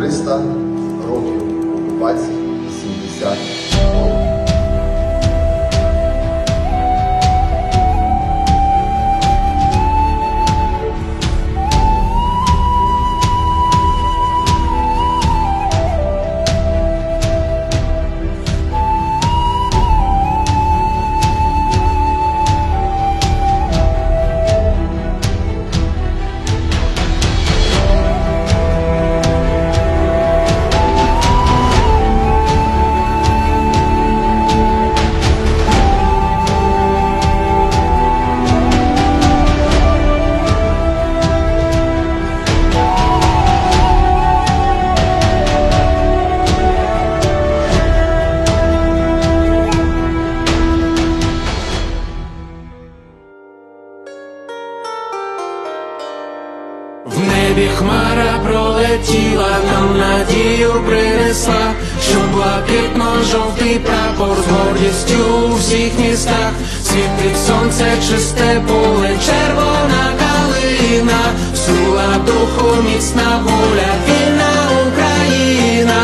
300 років окупації, 70 років. Небі хмара пролетіла, нам надію принесла, що блакитно-жовтий прапор з гордістю у всіх містах, світить сонце, чисте поле, червона калина, сула духу, міцна воля, вільна Україна.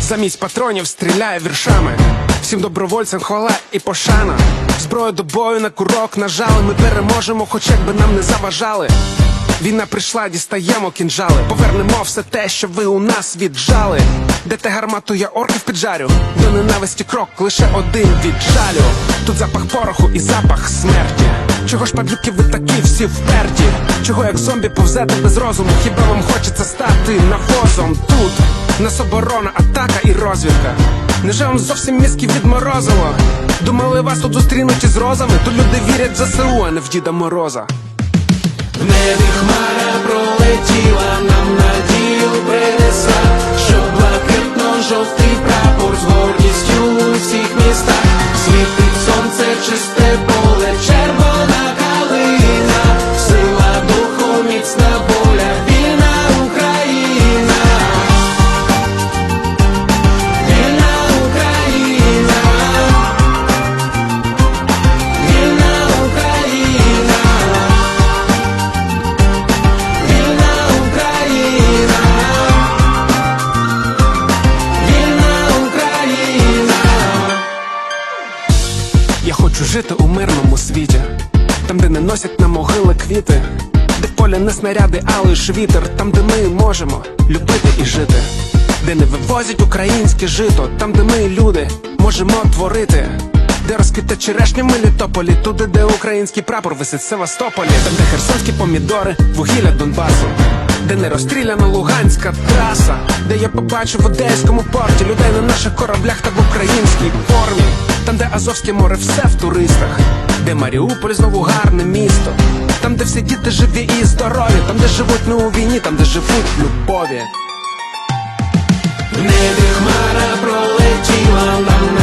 Замість патронів стріляє віршами. Всім добровольцям хвала і пошана. Зброю до бою на курок нажали. Ми переможемо, хоч якби нам не заважали. Війна прийшла, дістаємо кінжали. Повернемо все те, що ви у нас віджали. Дете гармату, я орків піджарю. До ненависті крок лише один від жалю. Тут запах пороху і запах смерті. Чого ж падлюки ви такі всі вперті? Чого як зомбі повзете без розуму? Хіба вам хочеться стати навозом тут? Нас оборона, атака і розвідка. Невже вам зовсім мізки відморозило? Думали, вас тут зустрінуть із розами, то люди вірять в ЗСУ, а не в Діда Мороза. В хмара пролетіла, нам надію принесла, що блакитно-жовтий прапор у мирному світі, там, де не носять на могили квіти, де в полі не снаряди, а лиш вітер, там, де ми можемо любити і жити, де не вивозять українське жито, там, де ми, люди, можемо творити. Де розквіте черешня в Мелітополі, туди, де український прапор висить в Севастополі, там, де херсонські помідори, вугілля Донбасу, де не розстріляна луганська траса, де я побачив в одеському порті людей на наших кораблях та в українській формі, там, де Азовське море, все в туристах, де Маріуполь знову гарне місто, там, де всі діти живі і здорові, там, де живуть не у війні, там, де живуть любові. В хмара пролетіла нам